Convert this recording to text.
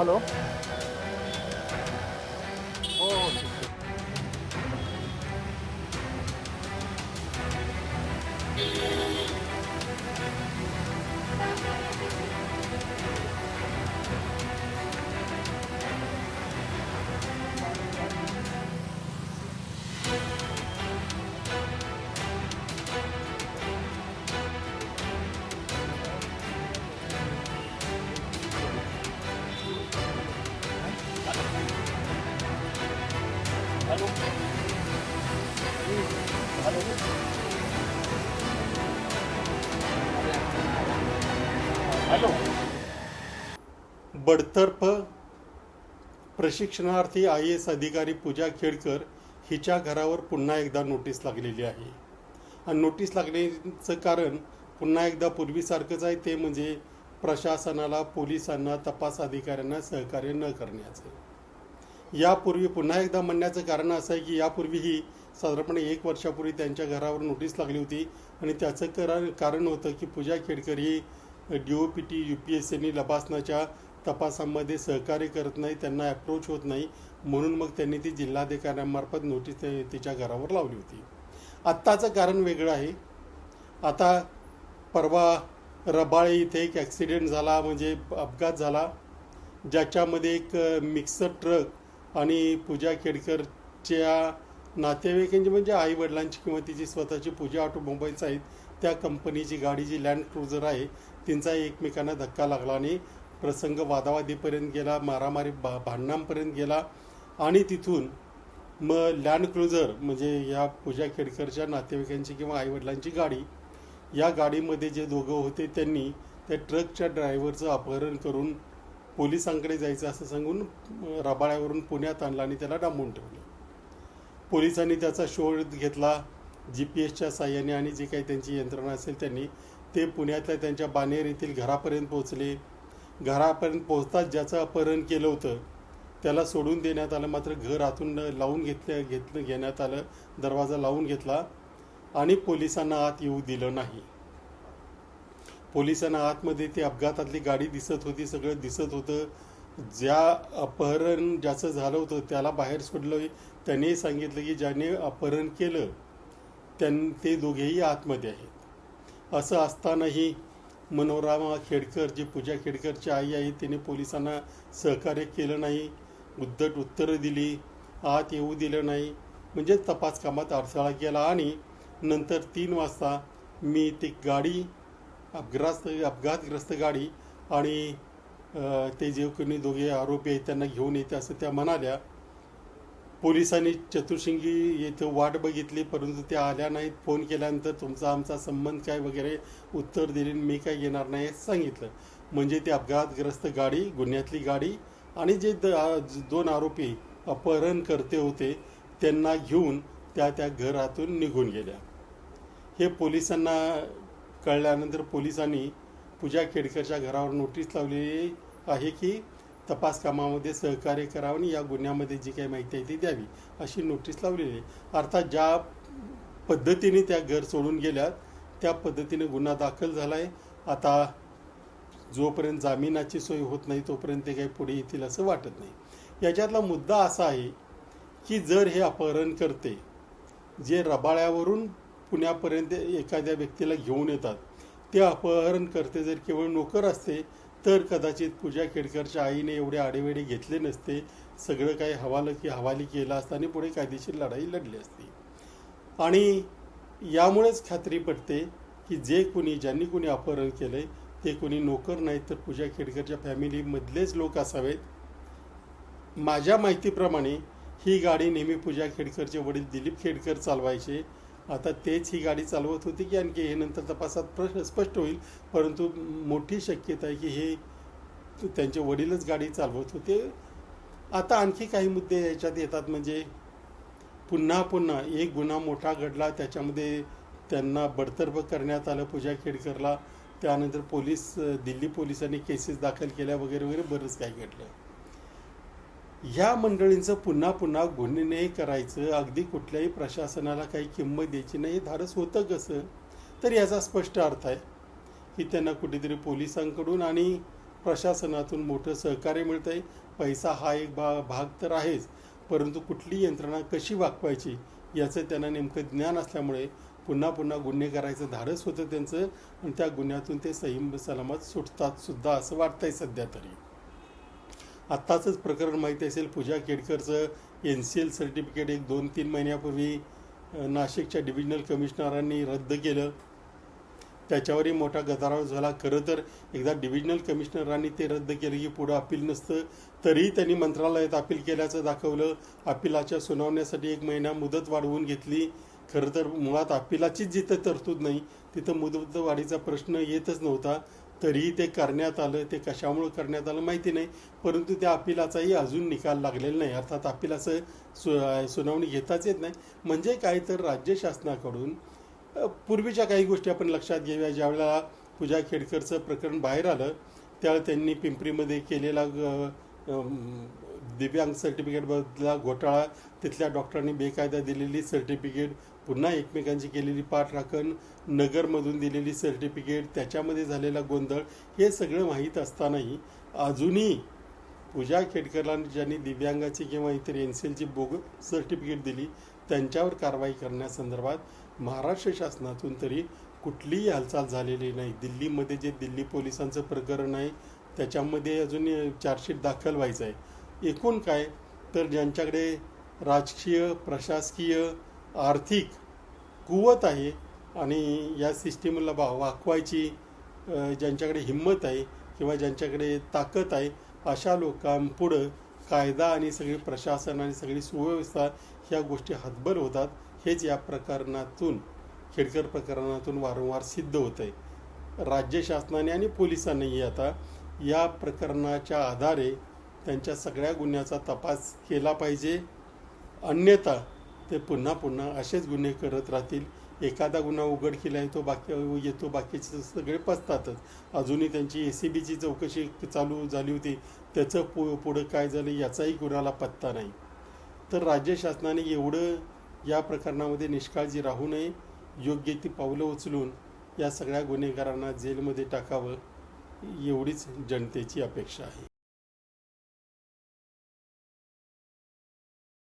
ভালো बडतर्फ प्रशिक्षणार्थी आय एस अधिकारी पूजा खेडकर हिच्या घरावर पुन्हा एकदा नोटीस लागलेली आहे. आणि नोटीस लागण्याचं कारण पुन्हा एकदा पूर्वीसारखंच आहे ते म्हणजे प्रशासनाला पोलिसांना तपास अधिकाऱ्यांना सहकार्य न करण्याचं. यापूर्वी पुन्हा एकदा म्हणण्याचं कारण असं आहे की यापूर्वीही साधारणपणे एक वर्षापूर्वी त्यांच्या घरावर नोटीस लागली होती आणि त्याचं करा कारण होतं की पूजा खेडकर ही D O P T U P S सीनी लबासनाच्या तपासामध्ये सहकार्य करत नाही त्यांना अप्रोच होत नाही म्हणून मग त्यांनी ती जिल्हाधिकाऱ्यांमार्फत नोटीस तिच्या घरावर लावली होती. आत्ताचं कारण वेगळं आहे. आता परवा रबाळे इथे एक ॲक्सिडेंट झाला म्हणजे अपघात झाला ज्याच्यामध्ये एक मिक्सर ट्रक आणि पूजा खेडकरच्या नातेवाईकांची म्हणजे आई वडिलांची किंवा तिची स्वतःची पूजा ऑटोमोबाईल्स आहेत त्या कंपनीची गाडी जी लँड क्रुझर आहे तिचा एकमेकांना धक्का लागला आणि प्रसंग वादावादीपर्यंत गेला मारामारी भा भांडणांपर्यंत गेला. आणि तिथून मग लँड क्रुझर म्हणजे या पूजा खेडकरच्या नातेवाईकांची किंवा आईवडिलांची गाडी या गाडीमध्ये जे दोघं होते त्यांनी त्या ट्रकच्या ड्रायव्हरचं अपहरण करून पोलिसांकडे जायचं असं सांगून रबाळ्यावरून पुण्यात आणलं आणि त्याला डांबून ठेवलं. पोलिसांनी त्याचा शोध घेतला जी पी एसच्या साह्याने आणि जी काही त्यांची यंत्रणा असेल त्यांनी ते पुण्यातल्या त्यांच्या बानेर येथील घरापर्यंत पोहोचले. घरापर्यंत पोहोचताच ज्याचं अपहरण केलं होतं त्याला सोडून देण्यात आलं. मात्र घर आतून लावून घेतलं घेतलं घेण्यात आलं दरवाजा लावून घेतला आणि पोलिसांना आत येऊ दिलं नाही. पोलिसांना आतमध्ये ती अपघातातली गाडी दिसत होती सगळं दिसत होतं. ज्या अपहरण ज्याचं झालं होतं त्याला बाहेर सोडलं. त्याने सांगितलं की ज्याने अपहरण केलं त्यां ते दोघेही आतमध्ये आहेत. असं असतानाही मनोरमा खेडकर जी पूजा खेडकरची आई आहे तिने पोलिसांना सहकार्य केलं नाही उद्धट उत्तरं दिली आत येऊ दिलं नाही. म्हणजे तपास कामात अडथळा केला आणि नंतर तीन वाजता मी ती गाडी अपघात अपघातग्रस्त गाडी आणि ते जे कोणी दोघे आरोपी आहेत त्यांना घेऊन येते असं त्या म्हणाल्या. पोलिसांनी चतुर्शिंगी येथे वाट बघितली परंतु त्या आल्या नाहीत. फोन केल्यानंतर तुमचा आमचा संबंध काय वगैरे उत्तर दिले मी काय येणार नाही हे सांगितलं. म्हणजे ते अपघातग्रस्त गाडी गुन्ह्यातली गाडी आणि जे द दोन आरोपी अपहरण करते होते त्यांना घेऊन त्या त्या घरातून निघून गेल्या. हे पोलिसांना कळल्यानंतर पोलिसांनी पूजा केडकरच्या घरावर नोटीस लावलेली आहे की तपास कामामध्ये सहकार्य करावं आणि या गुन्ह्यामध्ये जी काही माहिती आहे ती द्यावी अशी नोटीस लावलेली आहे. अर्थात ज्या पद्धतीने त्या घर सोडून गेल्यात त्या पद्धतीने गुन्हा दाखल झाला आहे आता जोपर्यंत जामिनाची सोय होत नाही तोपर्यंत ते काही पुढे येतील असं वाटत नाही. याच्यातला मुद्दा असा आहे की जर हे अपहरण करते जे रबाळ्यावरून पुण्यापर्यंत एखाद्या व्यक्तीला घेऊन येतात ते अपहरण करते. जर केवळ नोकर असते तर कदाचित पूजा खेडकरच्या आईने एवढे आडेवेडे घेतले नसते. सगळं काही हवालं की हवाली केलं असतं आणि पुढे कायदेशीर लढाई लढली असती. आणि यामुळेच खात्री पडते की जे कोणी ज्यांनी कोणी अपहरण केलंय ते कोणी नोकर नाहीत तर पूजा खेडकरच्या फॅमिलीमधलेच लोक असावेत. माझ्या माहितीप्रमाणे ही गाडी नेहमी पूजा खेडकरचे वडील दिलीप खेडकर चालवायचे. आता तेच ही गाडी चालवत होती की आणखी हे नंतर तपासात प्रश्न स्पष्ट होईल. परंतु मोठी शक्यता आहे की हे त्यांचे वडीलच गाडी चालवत होते. आता आणखी काही मुद्दे याच्यात येतात. म्हणजे पुन्हा पुन्हा एक गुन्हा मोठा घडला. त्याच्यामध्ये त्यांना बडतर्फ करण्यात आलं पूजा खेडकरला. त्यानंतर पोलीस दिल्ली पोलिसांनी केसेस दाखल केल्या वगैरे वगैरे बरंच काही घडलं. ह्या मंडळींचं पुन्हा पुन्हा गुन्हे करायचं अगदी कुठल्याही प्रशासनाला काही किंमत द्यायची नाही हे धाडस होतं कसं? तर याचा स्पष्ट अर्थ आहे की त्यांना कुठेतरी पोलिसांकडून आणि प्रशासनातून मोठं सहकार्य मिळतं आहे पैसा हा एक भा भाग तर आहेच परंतु कुठली यंत्रणा कशी वागवायची याचं त्यांना नेमकं ज्ञान असल्यामुळे पुन्हा पुन्हा गुन्हे करायचं धाडस होतं त्यांचं आणि त्या गुन्ह्यातून ते सहीम सलामत सुटतात सुद्धा असं वाटतंय सध्या तरी. आत्ताचंच प्रकरण माहिती असेल पूजा केडकरचं एन सी एल सर्टिफिकेट एक दोन तीन महिन्यापूर्वी नाशिकच्या डिव्हिजनल कमिशनरांनी रद्द केलं. त्याच्यावरही मोठा गदारोळ झाला. खरं तर एकदा डिव्हिजनल कमिशनरांनी ते रद्द केलं की पुढं अपील नसतं. तरीही त्यांनी मंत्रालयात अपील केल्याचं दाखवलं. अपिलाच्या सुनावण्यासाठी एक महिना मुदत वाढवून घेतली. खरं तर मुळात अपिलाचीच जिथं तरतूद नाही तिथं मुदत वाढीचा प्रश्न येतच नव्हता. तरीही ते करण्यात आलं ते कशामुळं करण्यात आलं माहिती नाही. परंतु त्या अपिलाचाही अजून निकाल लागलेला नाही. अर्थात अपिलाचं सु सुनावणी घेताच येत नाही. म्हणजे काय तर राज्य शासनाकडून पूर्वीच्या काही गोष्टी आपण लक्षात घेऊया. ज्यावेळेला पूजा खेडकरचं प्रकरण बाहेर आलं त्यावेळेला त्यांनी पिंपरीमध्ये केलेला ग- दिव्यांग सर्टिफिकेटबद्दला घोटाळा. तिथल्या डॉक्टरांनी बेकायदा दिलेली सर्टिफिकेट पुन्हा एकमेकांची केलेली पाठराखण नगरमधून दिलेली सर्टिफिकेट त्याच्यामध्ये झालेला गोंधळ हे सगळं माहीत असतानाही अजूनही पूजा खेडकरला ज्यांनी दिव्यांगाची किंवा इतर एन सी एलची बोग सर्टिफिकेट दिली त्यांच्यावर कारवाई करण्यासंदर्भात महाराष्ट्र शासनातून तरी कुठलीही हालचाल झालेली नाही. दिल्लीमध्ये जे दिल्ली पोलिसांचं प्रकरण आहे त्याच्यामध्ये अजून चार्जशीट दाखल व्हायचं आहे. एकूण काय? तर ज्यांच्याकडे राजकीय प्रशासकीय आर्थिक कुवत आहे आणि या सिस्टीमला बा वाकवायची ज्यांच्याकडे हिंमत आहे किंवा ज्यांच्याकडे ताकद आहे अशा लोकांपुढं कायदा आणि सगळी प्रशासन आणि सगळी सुव्यवस्था ह्या गोष्टी हातभर होतात हेच या प्रकरणातून खेडकर प्रकरणातून वारंवार सिद्ध होत आहे राज्य शासनाने आणि पोलिसांनीही आता या प्रकरणाच्या आधारे त्यांच्या सगळ्या गुन्ह्याचा तपास केला पाहिजे. अन्यथा ते पुन्हा पुन्हा असेच गुन्हे करत राहतील. एखादा गुन्हा उघडकीला तो बाकी येतो बाकीचे सगळे पसतातच. अजूनही त्यांची ए सी बीची चौकशी चालू झाली होती. त्याचं पु पुढं काय झालं याचाही गुन्हाला पत्ता नाही. तर राज्य शासनाने एवढं या प्रकरणामध्ये निष्काळजी राहू नये योग्य ती पावलं उचलून या सगळ्या गुन्हेगारांना जेलमध्ये टाकावं एवढीच जनतेची अपेक्षा आहे.